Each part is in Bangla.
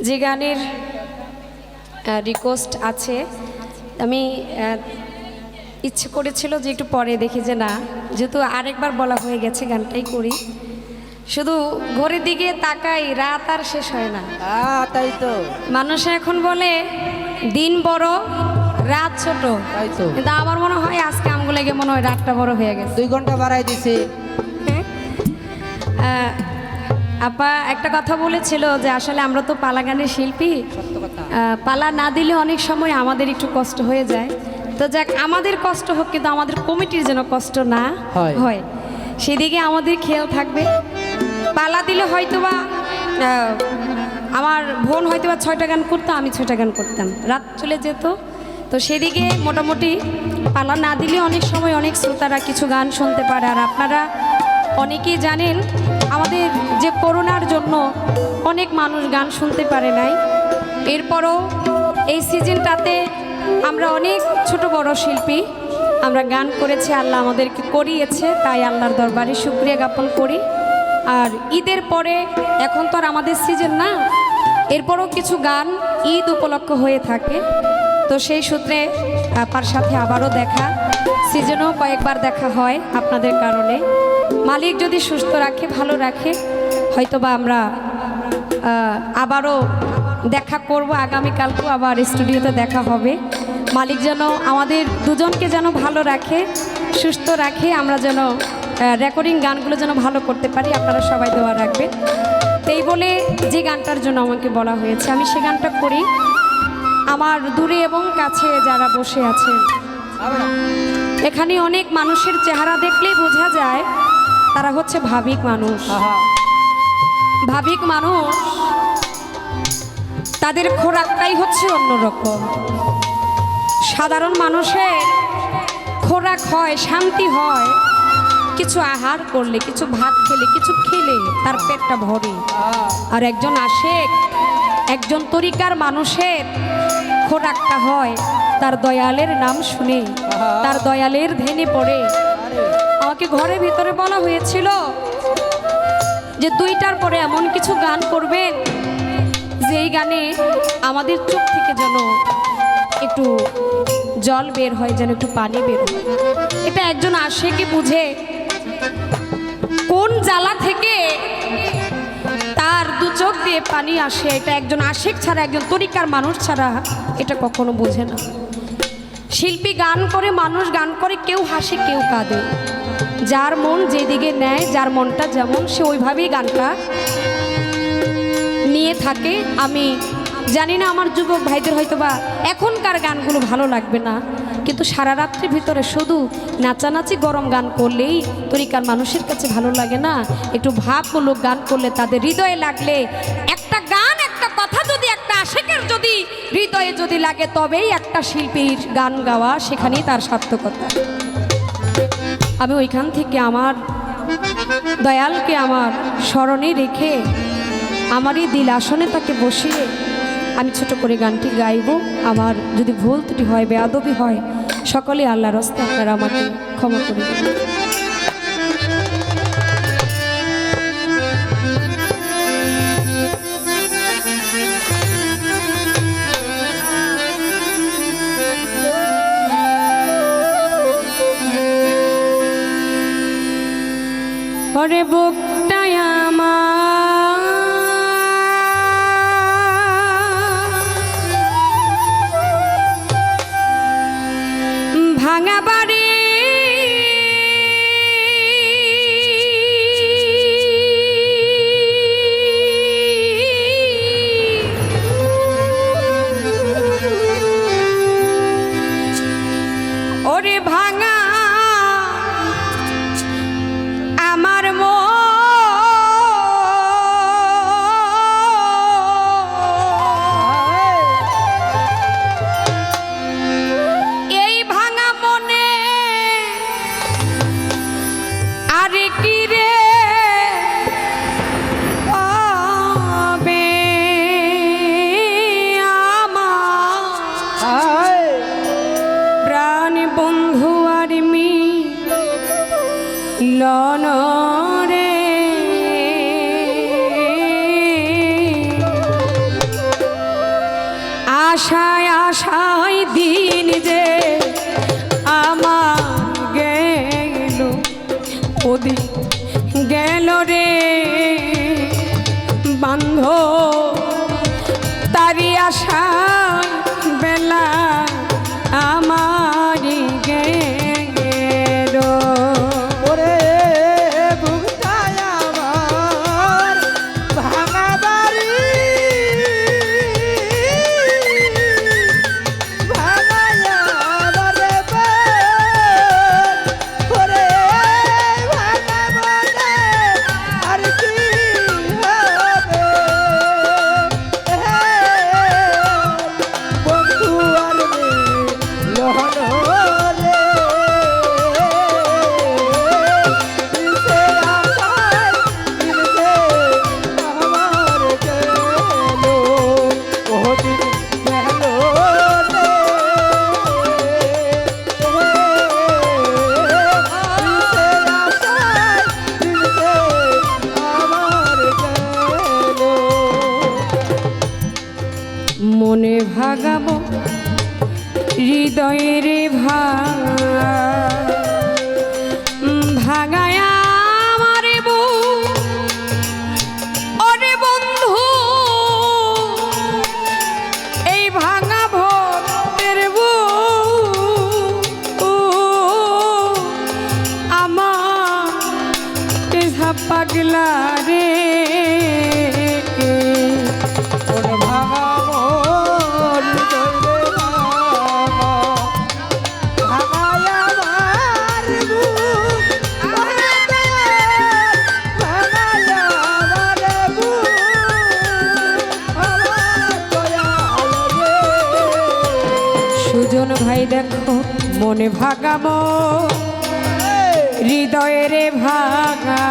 যে গানের রিকোয়েস্ট আছে আমি ইচ্ছে করেছিল যে একটু পরে দেখি যে না যেহেতু আরেকবার বলা হয়ে গেছে গানটাই করি। শুধু ঘড়ির দিকে তাকাই রাত আর শেষ হয় না। তাই তো। মানুষ এখন বলে দিন বড় রাত ছোট। তাই তো। কিন্তু আমার মনে হয় আজকে আমগুলো মনে হয় রাতটা বড় হয়ে গেছে। দুই ঘণ্টা বাড়াই দিছে। আহ, আপা একটা কথা বলেছিল যে আসলে আমরা তো পালা গানের শিল্পী পালা না দিলে অনেক সময় আমাদের একটু কষ্ট হয়ে যায়। তো যাক আমাদের কষ্ট হোক কিন্তু আমাদের কমিটির যেন কষ্ট না হয়। হয়। সেদিকে আমাদের খেয়াল থাকবে। পালা দিলে হয়তোবা আমার বোন হয়তোবা ছয়টা গান করতো আমি ছয়টা গান করতাম। রাত চলে যেত। তো সেদিকে মোটামুটি পালা না দিলে অনেক সময় অনেক শ্রোতারা কিছু গান শুনতে পারে। আর আপনারা অনেকেই জানেন আমাদের যে করোনার জন্য অনেক মানুষ গান শুনতে পারে নাই, এরপরও এই সিজনটাতে আমরা অনেক ছোট বড় শিল্পী, আমরা গান করেছি, আল্লাহ আমাদেরকে করিয়েছে, তাই আল্লাহর দরবারে শুক্রিয়া জ্ঞাপন করি। আর ঈদের পরে, এখন তো আর আমাদের সিজন না, এরপরও কিছু গান ঈদ উপলক্ষ হয়ে থাকে। তো সেই সূত্রে আপনার সাথে আবারও দেখা, সিজনেও কয়েকবার দেখা হয় আপনাদের কারণে। মালিক যদি সুস্থ রাখে, ভালো রাখে, হয়তোবা আমরা আবারও দেখা করব, আগামীকালকেও আবার স্টুডিওতে দেখা হবে। মালিক যেন আমাদের দুজনকে যেন ভালো রাখে, সুস্থ রাখে, আমরা যেন রেকর্ডিং গানগুলো যেন ভালো করতে পারি, আপনারা সবাই দেওয়া রাখবেন। এই বলে যে গানটার জন্য আমাকে বলা হয়েছে, আমি সে গানটা করি। আমার দূরে এবং কাছে যারা বসে আছেন, এখানে অনেক মানুষের চেহারা দেখলেই বোঝা যায় তারা হচ্ছে ভাবিক মানুষ। ভাবিক মানুষ, তাদের খোরাকটাই হচ্ছে অন্যরকম। সাধারণ মানুষের খোরাক হয়, শান্তি হয়। কিছু আহার করলে, কিছু ভাত খেলে, কিছু খেলে তার পেটটা ভরে। আর একজন আশেক, একজন তরিকার মানুষের খোরাকটা হয়, তার দয়ালের নাম শুনে, তার দয়ালের ধেনে পড়ে। আমাকে ঘরের ভিতরে বলা হয়েছিল যে দুইটার পরে এমন কিছু গান করবেন, যেই গানে আমাদের চোখ থেকে যেন একটু জল বের হয়, যেন একটু পানি বের হয়। এটা একজন আসে কি বুঝে, কোন জ্বালা থেকে তার দু চোখ দিয়ে পানি আসে? এটা একজন আশেক ছাড়া, একজন তরিকার মানুষ ছাড়া এটা কখনো বোঝে না। শিল্পী গান করে, মানুষ গান করে, কেউ হাসে, কেউ কাঁদে। যার মন যেদিকে নেয়, যার মনটা যেমন, সে ওইভাবেই গানটা নিয়ে থাকে। আমি জানি না আমার যুবক ভাইদের হয়তো বা এখনকার গানগুলো ভালো লাগবে না, কিন্তু সারা রাত্রির ভিতরে শুধু নাচানাচি গরম গান করলেই তরিকার মানুষের কাছে ভালো লাগে না। একটু ভাবমূলক গান করলে তাদের হৃদয়ে লাগলে একটা গান, একটা কথা যদি, একটা আশেকের যদি, হৃদয়ে যদি লাগে তবেই একটা শিল্পীর গান গাওয়া সেখানেই তার সার্থকতা। আমি ওইখান থেকে আমার দয়ালকে আমার স্মরণে রেখে আমারই দিল আসনে তাকে বসিয়ে আমি ছোট করে গানটি গাইব। আমার যদি ভুল ত্রুটি হয়, বেয়াদবি হয়, সকলে আল্লাহর রস্তে আপনারা আমাকে ক্ষমা করে দেবেন। ওরে বুকটাই আমার। ভাঙা বাড়ি দিন যে আমার গেল ওদিন গেল রে বান্ধ তারি আশা মনে ভাগাবো হৃদয়ের ভাগ। ভাগাব। হৃদয়ের ভাগা।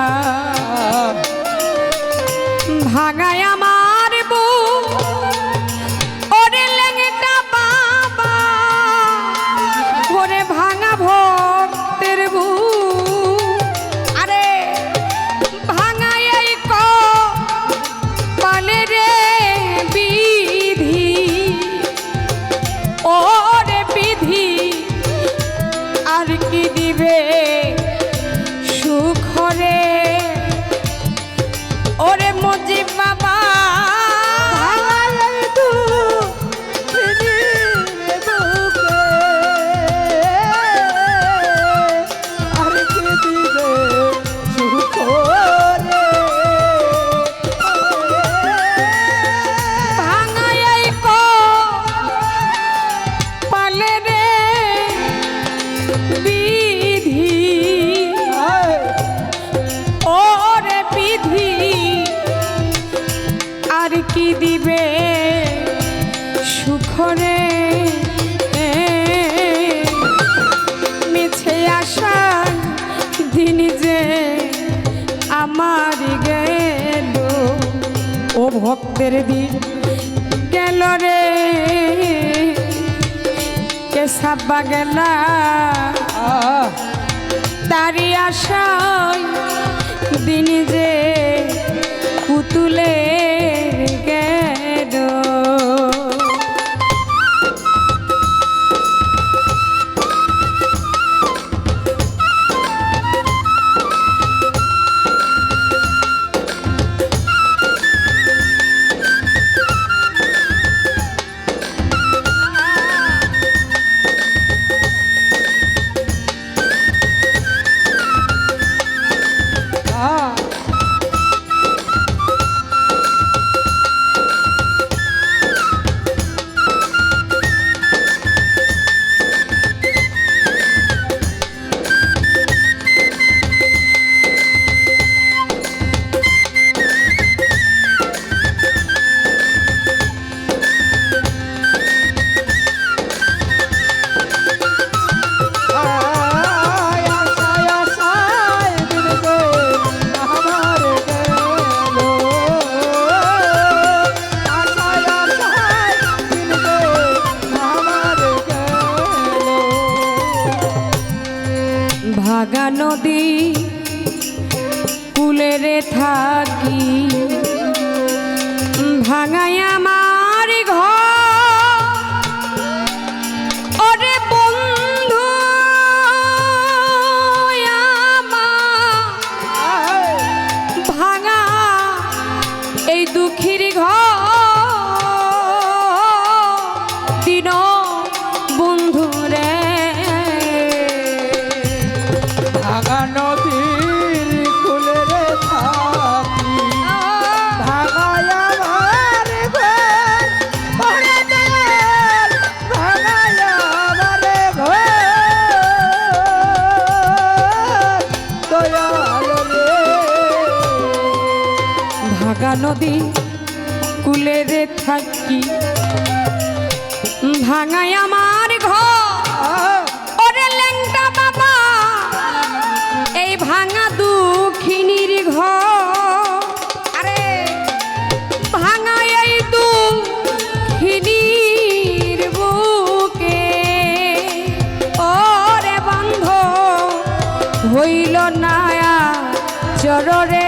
ভাঙায়া গেল। ও ভক্তের দিন গেল রে। কে সাব্বা গেলা। তারি আশায় দিন যে পুতুলে নদী কুলে রে থাকি। ভাঙাই আমার ঘর। বাবা, এই ভাঙা দুঃখিনীর ঘর। আরে ভাঙা এই দুঃখিনীর বুকে। ওরে বন্ধ হইল নায়া চররে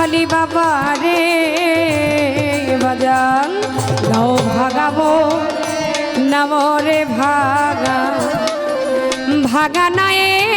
শাহালি বাবা রে বাজান গাও ভাগাবো নামরে ভাগা। ভাগা নায়ের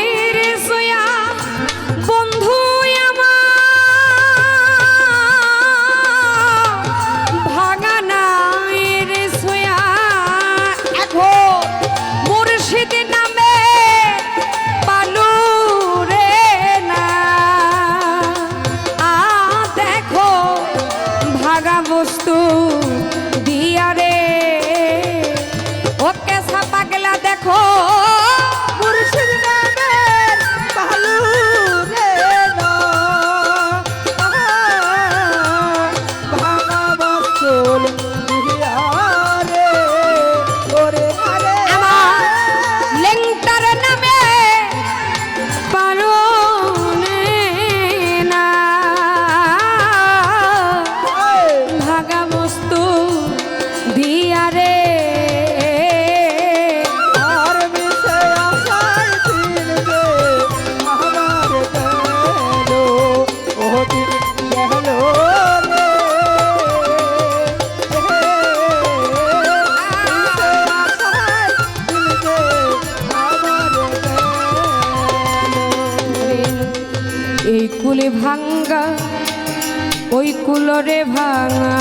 কুলরে ভাঙা।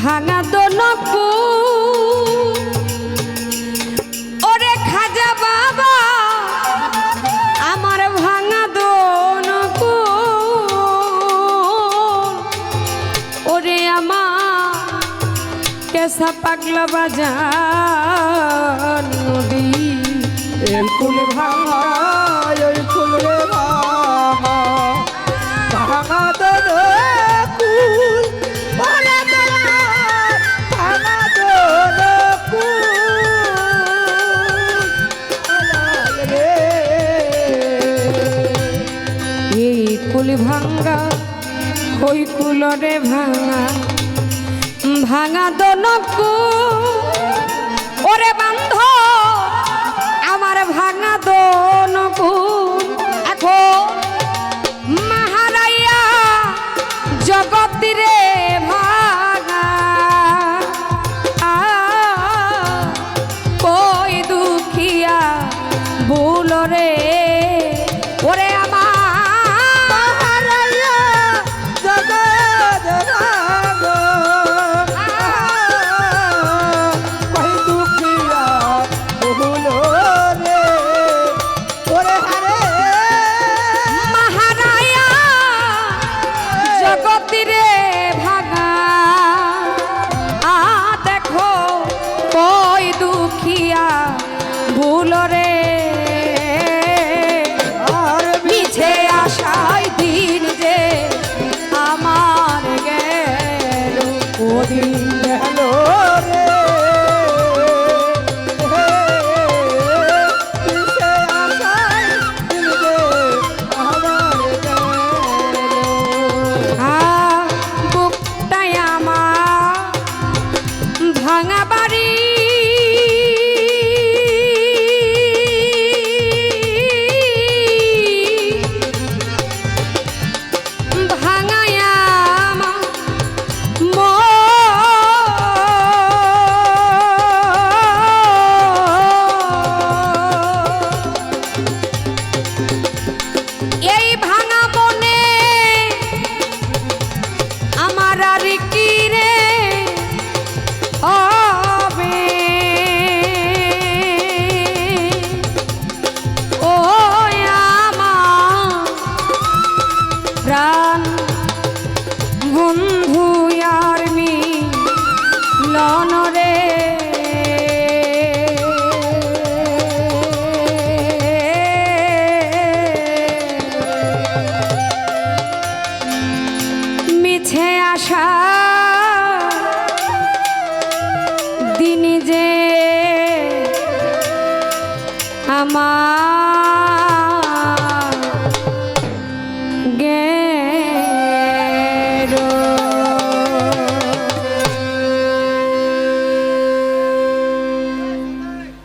ভাঙা দনকু ওরে খাজা বাবা, আমার ভাঙা দনকু ওরে আমার কেসা পাগলা বাজার নদী। এই ফুল ভাঙা ভাঙা, ওই কুলরে ভাঙা। ভাঙা দনকু ওরে বান্ধ, আমার ভাঙা দনকু এখন মাহারাইয়া জগতিরে ভাঙা। কই দুখিয়া ভুলরে লনরে